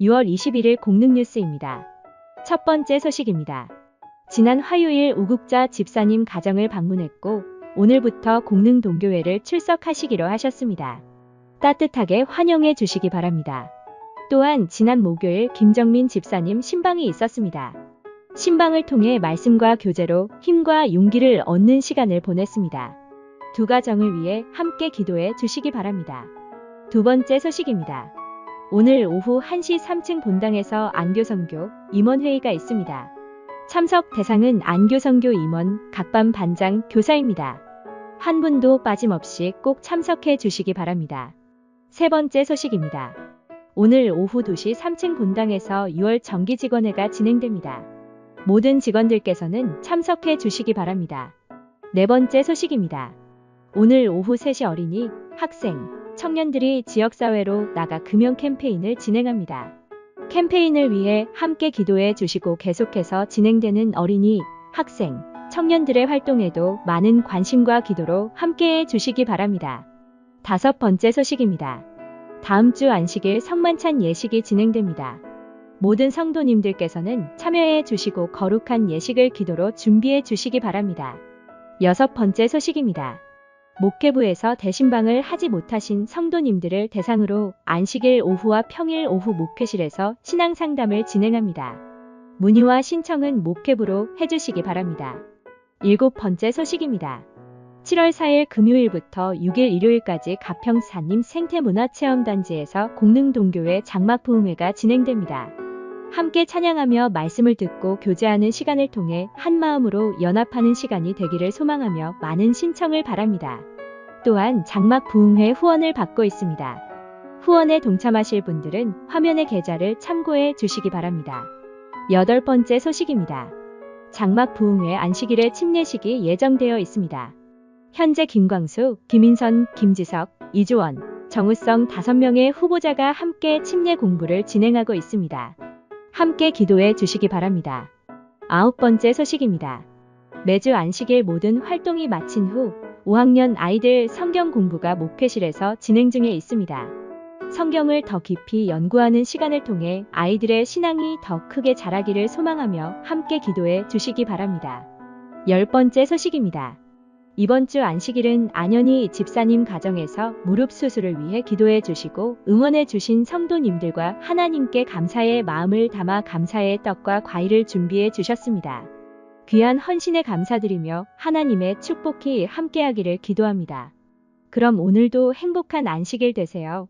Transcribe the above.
6월 21일 공릉뉴스입니다. 첫 번째 소식입니다. 지난 화요일 우국자 집사님 가정을 방문했고 오늘부터 공릉 동교회를 출석하시기로 하셨습니다. 따뜻하게 환영해 주시기 바랍니다. 또한 지난 목요일 김정민 집사님 신방이 있었습니다. 신방을 통해 말씀과 교제로 힘과 용기를 얻는 시간을 보냈습니다. 두 가정을 위해 함께 기도해 주시기 바랍니다. 두 번째 소식입니다. 오늘 오후 1시 3층 본당에서 안교선교 임원회의가 있습니다. 참석 대상은 안교선교 임원, 각반 반장, 교사입니다. 한 분도 빠짐없이 꼭 참석해 주시기 바랍니다. 세 번째 소식입니다. 오늘 오후 2시 3층 본당에서 6월 정기 직원회가 진행됩니다. 모든 직원들께서는 참석해 주시기 바랍니다. 네 번째 소식입니다. 오늘 오후 3시 어린이, 학생, 청년들이 지역사회로 나가 금연 캠페인을 진행합니다. 캠페인을 위해 함께 기도해 주시고 계속해서 진행되는 어린이, 학생, 청년들의 활동에도 많은 관심과 기도로 함께해 주시기 바랍니다. 다섯 번째 소식입니다. 다음 주 안식일 성만찬 예식이 진행됩니다. 모든 성도님들께서는 참여해 주시고 거룩한 예식을 기도로 준비해 주시기 바랍니다. 여섯 번째 소식입니다. 목회부에서 대신방을 하지 못하신 성도님들을 대상으로 안식일 오후와 평일 오후 목회실에서 신앙 상담을 진행합니다. 문의와 신청은 목회부로 해주시기 바랍니다. 일곱 번째 소식입니다. 7월 4일 금요일부터 6일 일요일까지 가평사님 생태문화체험단지에서 공릉동교회 장막부흥회가 진행됩니다. 함께 찬양하며 말씀을 듣고 교제하는 시간을 통해 한 마음으로 연합하는 시간이 되기를 소망하며 많은 신청을 바랍니다. 또한 장막 부흥회 후원을 받고 있습니다. 후원에 동참하실 분들은 화면의 계좌를 참고해 주시기 바랍니다. 여덟 번째 소식입니다. 장막 부흥회 안식일에 침례식이 예정되어 있습니다. 현재 김광수, 김인선, 김지석, 이주원, 정우성 5명의 후보자가 함께 침례 공부를 진행하고 있습니다. 함께 기도해 주시기 바랍니다. 아홉 번째 소식입니다. 매주 안식일 모든 활동이 마친 후 5학년 아이들 성경 공부가 목회실에서 진행 중에 있습니다. 성경을 더 깊이 연구하는 시간을 통해 아이들의 신앙이 더 크게 자라기를 소망하며 함께 기도해 주시기 바랍니다. 열 번째 소식입니다. 이번 주 안식일은 안현희 집사님 가정에서 무릎 수술을 위해 기도해 주시고 응원해 주신 성도님들과 하나님께 감사의 마음을 담아 감사의 떡과 과일을 준비해 주셨습니다. 귀한 헌신에 감사드리며 하나님의 축복이 함께하기를 기도합니다. 그럼 오늘도 행복한 안식일 되세요.